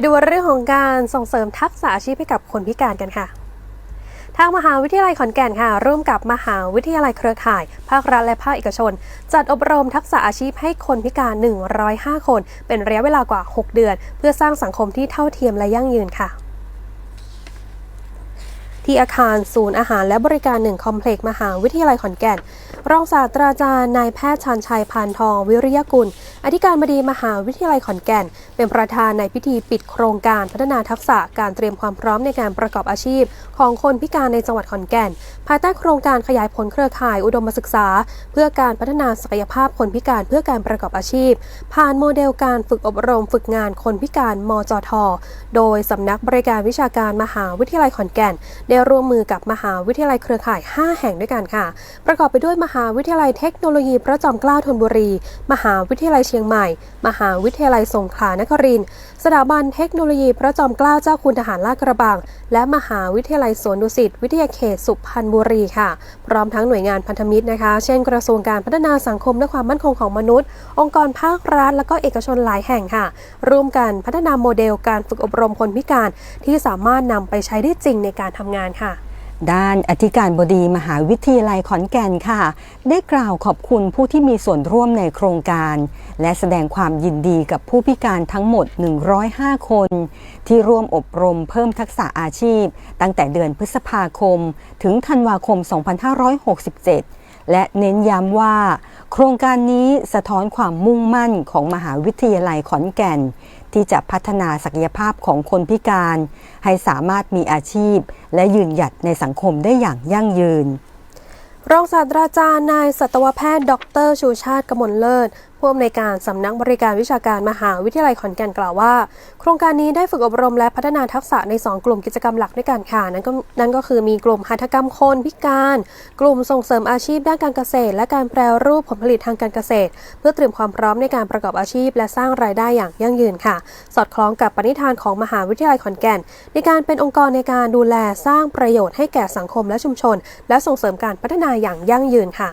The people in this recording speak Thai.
ดูเรื่องของการส่งเสริมทักษะอาชีพให้กับคนพิการกันค่ะ ทางมหาวิทยาลัยขอนแก่นค่ะ ร่วมกับมหาวิทยาลัยเครือข่าย ภาครัฐและภาคเอกชน จัดอบรมทักษะอาชีพให้คนพิการ 105 คน เป็นระยะเวลากว่า 6 เดือน เพื่อสร้างสังคมที่เท่าเทียมและยั่งยืนค่ะ ที่อาคารศูนย์อาหารและบริการหนึ่งคอมเพล็กซ์มหาวิทยาลัยขอนแก่น รองศาสตราจารย์นายแพทย์ชันชัยพานทองวิริยกุล อธิการบดีมหาวิทยาลัยขอนแก่น เป็นประธานในพิธีปิดโครงการพัฒนาทักษะการเตรียมความพร้อมในการประกอบอาชีพ ของคนพิการในจังหวัดขอนแก่น ภายใต้โครงการขยายผลเครือข่ายอุดมศึกษา เพื่อการพัฒนาศักยภาพคนพิการเพื่อการประกอบอาชีพ ผ่านโมเดลการฝึกอบรมฝึกงานคนพิการมจท โดยสำนักบริการวิชาการมหาวิทยาลัยขอนแก่นได้ร่วมมือกับมหาวิทยาลัยเครือข่าย 5 แห่งด้วยกันค่ะ ประกอบไปด้วยมหาวิทยาลัยเทคโนโลยีพระจอมเกล้าธนบุรี มหาวิทยาลัยเชียงใหม่ มหาวิทยาลัยสงขลานครินทร์สถาบันเทคโนโลยีพระจอมเกล้าเจ้าคุณทหารลาดกระบัง และมหาวิทยาลัยสวนดุสิตวิทยาเขตสุพรรณบุรีค่ะ พร้อมทั้งหน่วยงานพันธมิตรนะคะ เช่น กระทรวงการพัฒนาสังคมและความมั่นคงของมนุษย์ องค์กรภาครัฐและก็เอกชนหลายแห่งค่ะ ร่วมกันพัฒนาโมเดลการฝึกอบรมคนพิการ ที่สามารถนำไปใช้ได้จริงในการทำงานานค่ะ ด้านอธิการบดีมหาวิทยาลัยขอนแก่นค่ะ ได้กล่าวขอบคุณผู้ที่มีส่วนร่วมในโครงการ และแสดงความยินดีกับผู้พิการทั้งหมด 105 คน ที่ร่วมอบรมเพิ่มทักษะอาชีพ ตั้งแต่เดือนพฤษภาคม ถึงธันวาคม 2567และเน้นย้ำว่า โครงการนี้สะท้อนความมุ่งมั่นของมหาวิทยาลัยขอนแก่น ที่จะพัฒนาศักยภาพของคนพิการ ให้สามารถมีอาชีพ และยืนหยัดในสังคมได้อย่างยั่งยืน รองศาสตราจารย์นายสัตวแพทย์ ดร ชูชาติกมลเลิศ ผู้อำนวยการสำนักบริการวิชาการมหาวิทยาลัยขอนแก่นกล่าวว่า โครงการนี้ได้ฝึกอบรมและพัฒนาทักษะใน 2 กลุ่มกิจกรรมหลักด้วยกันค่ะนั่นก็นั่นก็คือมีกลุ่มหัตถกรรมคนพิการ กลุ่มส่งเสริมอาชีพด้านการเกษตร และการแปรรูปผลผลิตทางการเกษตร เพื่อเตรียมความพร้อมในการประกอบอาชีพ และสร้างรายได้อย่างยั่งยืนค่ะ สอดคล้องกับปณิธานของมหาวิทยาลัยขอนแก่น ในการเป็นองค์กรในการดูแลสร้างประโยชน์ให้แก่สังคมและชุมชน และส่งเสริมการพัฒนาอย่างยั่งยืนค่ะ